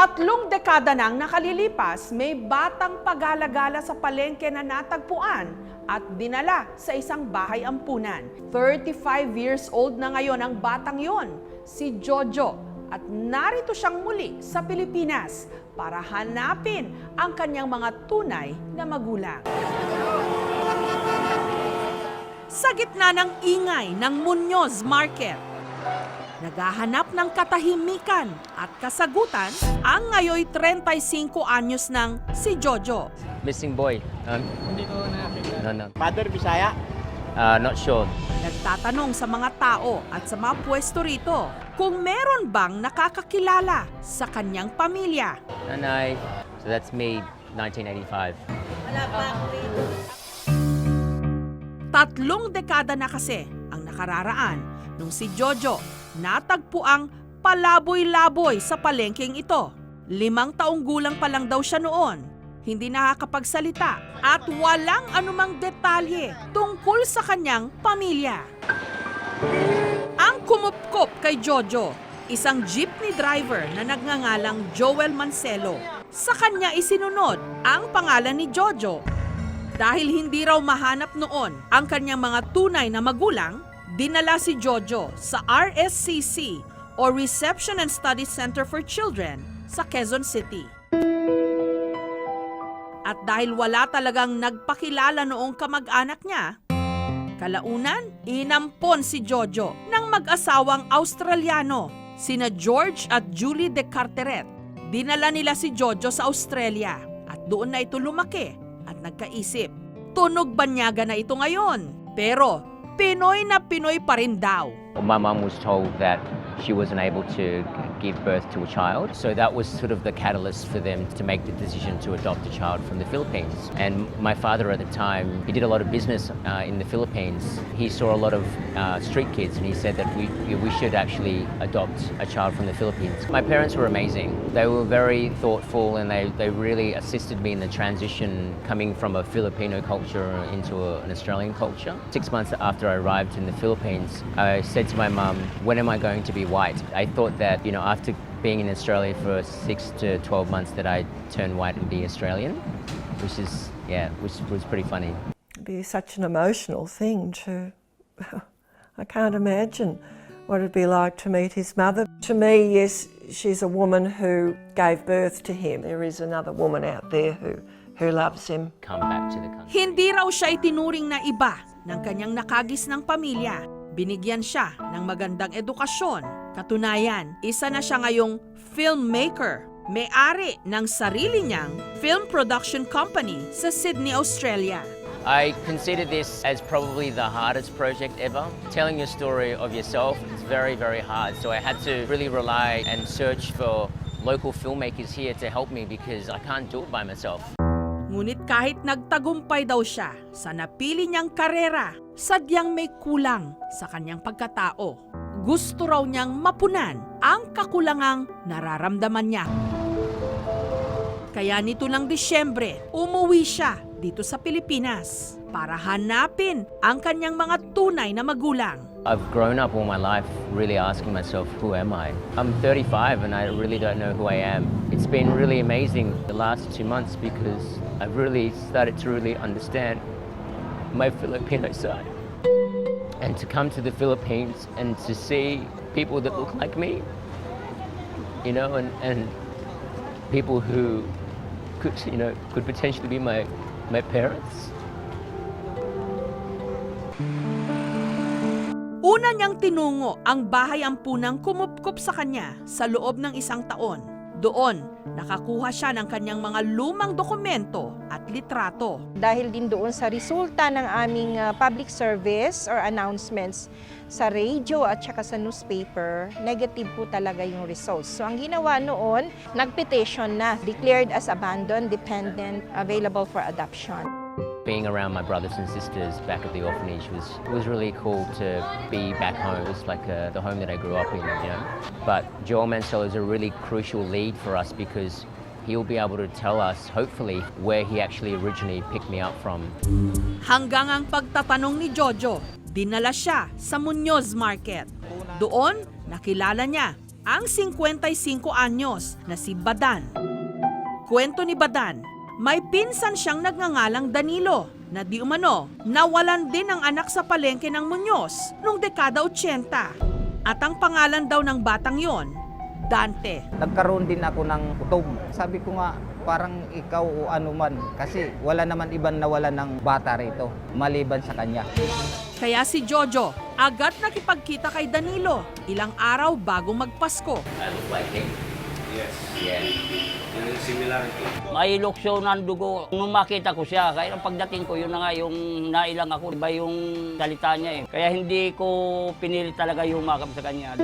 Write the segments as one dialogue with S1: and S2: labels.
S1: Tatlong dekada nang nakalilipas, may batang pag-alagala sa palengke na natagpuan at dinala sa isang bahay ampunan. 35 years old na ngayon ang batang yon, si Jojo. At narito siyang muli sa Pilipinas para hanapin ang kanyang mga tunay na magulang. Sa gitna ng ingay ng Munoz Market, naghahanap ng katahimikan at kasagutan ang ngayoy 35 anyos ng si Jojo.
S2: Missing boy. Um,
S3: Hindi ko nakakita.
S2: no, no.
S3: Mother, Bisaya?
S2: Uh, not sure.
S1: Nagtatanong sa mga tao at sa mga pwesto rito kung meron bang nakakakilala sa kanyang pamilya.
S2: Nanay. So that's me, 1985.
S1: Tatlong dekada na kasi ang nakararaan nung si Jojo natagpo ang palaboy-laboy sa palengking ito. Limang taong gulang pa lang daw siya noon. Hindi nakakapagsalita at walang anumang detalye tungkol sa kanyang pamilya. Ang kumupkop kay Jojo, isang jeepney driver na nagngangalang Joel Mancelo. Sa kanya isinunod ang pangalan ni Jojo dahil hindi raw mahanap noon ang kanyang mga tunay na magulang, dinala si Jojo sa RSCC o Reception and Study Center for Children sa Quezon City. At dahil wala talagang nagpakilala noong kamag-anak niya, kalaunan, inampon si Jojo ng mag-asawang Australiano, sina George at Julie de Carteret. Dinala nila si Jojo sa Australia at doon na ito lumaki at nagkaisip. Tunog banyaga na ito ngayon. Pero Pinoy na Pinoy pa rin daw.
S2: My mum was told that she wasn't able to give birth to a child. So that was sort of the catalyst for them to make the decision to adopt a child from the Philippines. And my father at the time, he did a lot of business uh, in the Philippines. He saw a lot of uh, street kids and he said that we, we should actually adopt a child from the Philippines. My parents were amazing. They were very thoughtful and they, they really assisted me in the transition coming from a Filipino culture into a, an Australian culture. Six months after I arrived in the Philippines, I said to my mum, when am I going to be white? I thought that, you know, after being in Australia for six to 12 months that I'd turn white and be Australian, which is, yeah, which was pretty funny.
S4: be such an emotional thing to. I can't imagine what it'd be like to meet his mother. To me, yes, she's a woman who gave birth to him. There is another woman out there who, who loves him.
S2: Come back to the country.
S1: Hindi raw siya itinuring na iba ng kanyang nakagis ng pamilya. Binigyan siya ng magandang edukasyon. Katunayan, isa na siya ngayong filmmaker. May-ari ng sarili niyang film production company sa Sydney, Australia.
S2: I consider this as probably the hardest project ever. Telling your story of yourself is very, very hard. So I had to really rely and search for local filmmakers here to help me because I can't do it by myself.
S1: Ngunit kahit nagtagumpay daw siya sa napili niyang karera, sadyang may kulang sa kanyang pagkatao. Gusto raw niyang mapunan ang kakulangang nararamdaman niya. Kaya nito lang Disyembre, umuwi siya dito sa Pilipinas para hanapin ang kanyang mga tunay na magulang.
S2: I've grown up all my life really asking myself, who am I? I'm 35 and I really don't know who I am. It's been really amazing the last two months because I've really started to really understand my Filipino side. And to come to the Philippines and to see people that look like me, you know, and, and people who could, you know, could potentially be my, my parents.
S1: Una niyang tinungo ang bahay ampunang kumupkup sa kanya sa loob ng isang taon. Doon, nakakuha siya ng kanyang mga lumang dokumento at litrato.
S5: dahil din doon sa resulta ng aming uh, public service or announcements sa radio at saka sa newspaper, negative po talaga yung results. So ang ginawa noon, nagpetition na, declared as abandoned, dependent, available for adoption.
S2: Being around my brothers and sisters back at the orphanage was was really cool to be back home. It was like uh, the home that I grew up in, you know. But Joel Mansell is a really crucial lead for us because he'll be able to tell us, hopefully, where he actually originally picked me up from.
S1: Hanggang ang pagtatanong ni Jojo, dinala siya sa Munoz Market. Doon, nakilala niya ang 55 anyos na si Badan. Kwento ni Badan, may pinsan siyang nagngangalang Danilo na di umano nawalan din ang anak sa palengke ng Muñoz noong dekada 80. At ang pangalan daw ng batang yon, Dante.
S3: nagkaroon din ako ng kutob. Sabi ko nga, parang ikaw o ano man. Kasi wala naman ibang nawala ng bata rito, maliban sa kanya.
S1: Kaya si Jojo agad nakipagkita kay Danilo ilang araw bago magpasko.
S2: I look like him.
S6: Yes.
S2: Yeah.
S6: Yun yung similarity.
S7: May lukso ng dugo. Nung makita ko siya, kaya pagdating ko, yun na nga yung nailang ako. Iba yung salita niya eh. Kaya hindi ko pinili talaga yung makap sa kanya.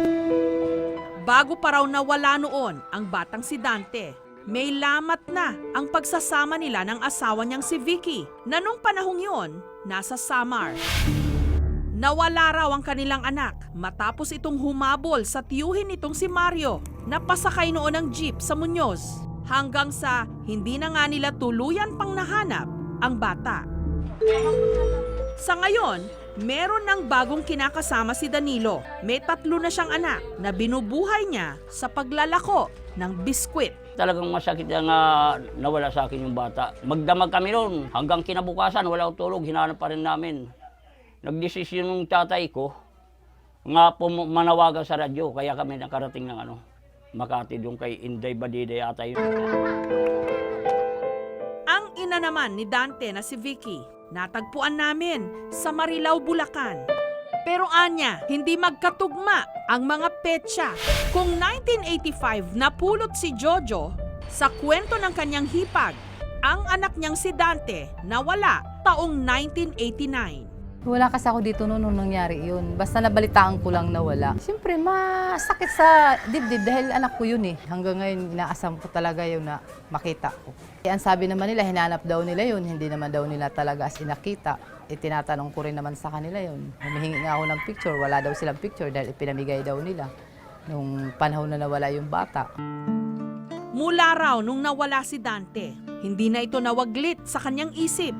S1: Bago pa raw nawala noon ang batang si Dante, may lamat na ang pagsasama nila ng asawa niyang si Vicky na nung panahong yon nasa Samar. Nawala raw ang kanilang anak matapos itong humabol sa tiyuhin nitong si Mario na pasakay noon ng jeep sa Muñoz hanggang sa hindi na nga nila tuluyan pang nahanap ang bata. Sa ngayon, meron ng bagong kinakasama si Danilo. May tatlo na siyang anak na binubuhay niya sa paglalako ng biskwit.
S7: Talagang masakit na nga nawala sa akin yung bata. Magdamag kami noon. Hanggang kinabukasan, wala tulog. Hinanap pa rin namin. Nagdesisyon ng tatay ko nga po manawagan sa radyo. Kaya kami nakarating ng ano, Makati doon kay Inday Badide yata yun.
S1: Ang ina naman ni Dante na si Vicky, natagpuan namin sa Marilao, Bulacan. Pero anya, hindi magkatugma ang mga petsa. Kung 1985 napulot si Jojo sa kwento ng kanyang hipag, ang anak niyang si Dante nawala taong 1989.
S8: Wala kasi ako dito noon nung nangyari yun. Basta nabalitaan ko lang na wala. Siyempre, masakit sa dibdib dahil anak ko yun eh. Hanggang ngayon, inaasam ko talaga yun na makita ko. Eh, ang sabi naman nila, hinanap daw nila yun. Hindi naman daw nila talaga as inakita. Eh, tinatanong ko rin naman sa kanila yun. Humihingi nga ako ng picture. Wala daw silang picture dahil ipinamigay daw nila nung panahon na nawala yung bata.
S1: Mula raw nung nawala si Dante, hindi na ito nawaglit sa kanyang isip.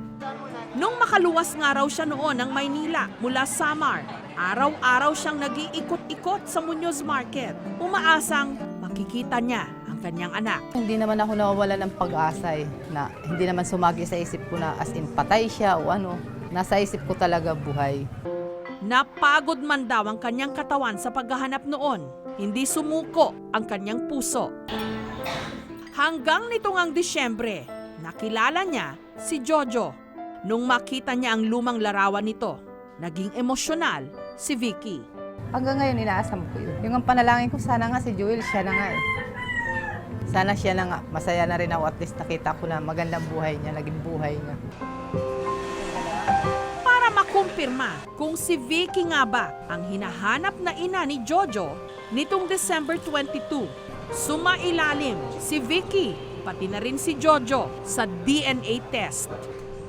S1: Nung makaluwas nga raw siya noon ng Maynila mula Samar, araw-araw siyang nag-iikot-ikot sa Muñoz Market. Umaasang makikita niya ang kanyang anak.
S8: Hindi naman ako nawawala ng pag-asa eh, na hindi naman sumagi sa isip ko na as in patay siya o ano. Nasa isip ko talaga buhay.
S1: Napagod man daw ang kanyang katawan sa paghahanap noon. Hindi sumuko ang kanyang puso. Hanggang nitong ang Disyembre, nakilala niya si Jojo. Nung makita niya ang lumang larawan nito, naging emosyonal si Vicky.
S8: Hanggang ngayon, inaasam ko yun. Yung ang panalangin ko, sana nga si Joel, siya na nga eh. Sana siya na nga. Masaya na rin ako at least nakita ko na magandang buhay niya, naging buhay niya.
S1: Para makumpirma kung si Vicky nga ba ang hinahanap na ina ni Jojo, nitong December 22, sumailalim si Vicky pati na rin si Jojo sa DNA test.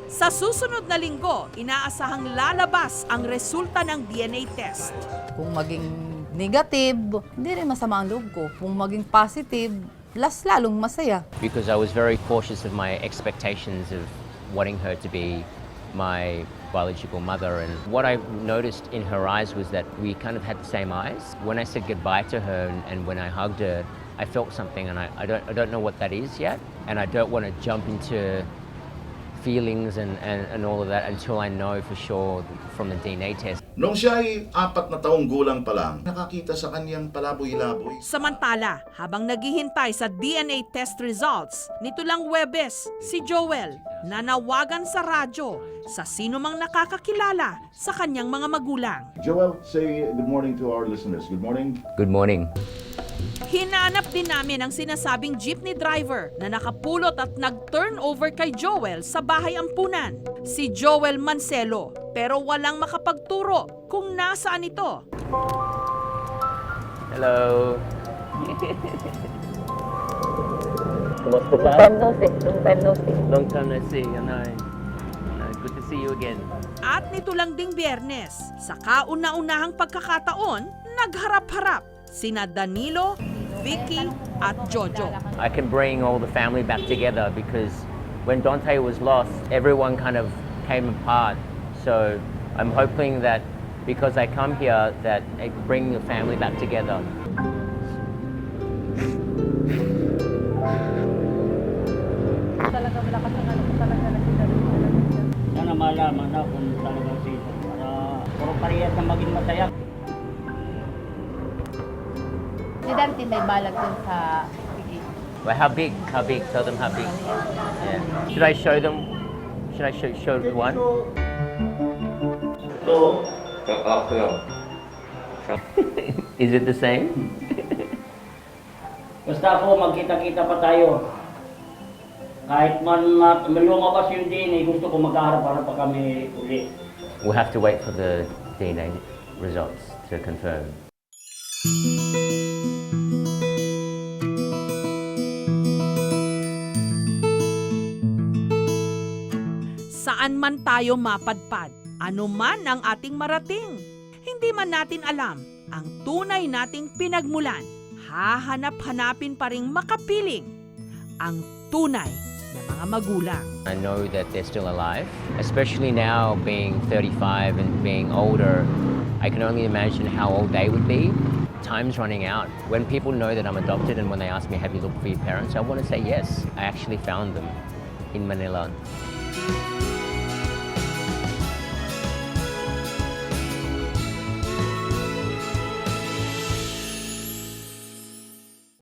S1: Sa susunod na linggo, inaasahang lalabas ang resulta ng DNA test.
S8: Kung maging negative, hindi rin masama ang loob ko. Kung maging positive, las lalong masaya.
S2: Because I was very cautious of my expectations of wanting her to be my biological mother. And what I noticed in her eyes was that we kind of had the same eyes. When I said goodbye to her and, and when I hugged her, I felt something, and I, I, don't, I don't know what that is yet. And I don't want to jump into feelings and, and, and all of that until I know for sure from the DNA test.
S9: Nung siya ay apat na taong gulang pa lang, nakakita sa kanyang palaboy-laboy.
S1: Samantala, habang naghihintay sa DNA test results, nito lang Webes, si Joel, nanawagan sa radyo sa sino mang nakakakilala sa kanyang mga magulang.
S9: Joel, say good morning to our listeners. Good morning.
S2: Good morning.
S1: Hinanap din namin ang sinasabing jeepney driver na nakapulot at nag-turn over kay Joel sa bahay ampunan, si Joel Mancelo. Pero walang makapagturo kung nasaan ito.
S2: Hello. Long time no see. I know. Uh, Good to see you again.
S1: At nito lang ding biyernes, sa kauna-unahang pagkakataon, nagharap-harap sina Danilo, Vicky at Jojo.
S2: I can bring all the family back together because when Dante was lost, everyone kind of came apart. So I'm hoping that because I come here, that it bring the family back together.
S7: Kung para puro na maging masaya.
S8: Si Dante may balag dun sa pigi.
S2: Well, how big? How big? Tell them how big. Yeah. Should I show them? Should I show, show one?
S7: So,
S2: Is it the same?
S7: basta ako magkita-kita pa tayo. Kahit man may lumabas yung DNA, gusto ko magkaharap-harap pa kami uli.
S2: We'll have to wait for the DNA results to confirm.
S1: Saan man tayo mapadpad, ano man ang ating marating, hindi man natin alam ang tunay nating pinagmulan, hahanap-hanapin pa ring makapiling ang tunay na mga magulang.
S2: I know that they're still alive, especially now being 35 and being older. I can only imagine how old they would be. Time's running out. When people know that I'm adopted and when they ask me, Have you looked for your parents? I want to say yes. I actually found them in Manila.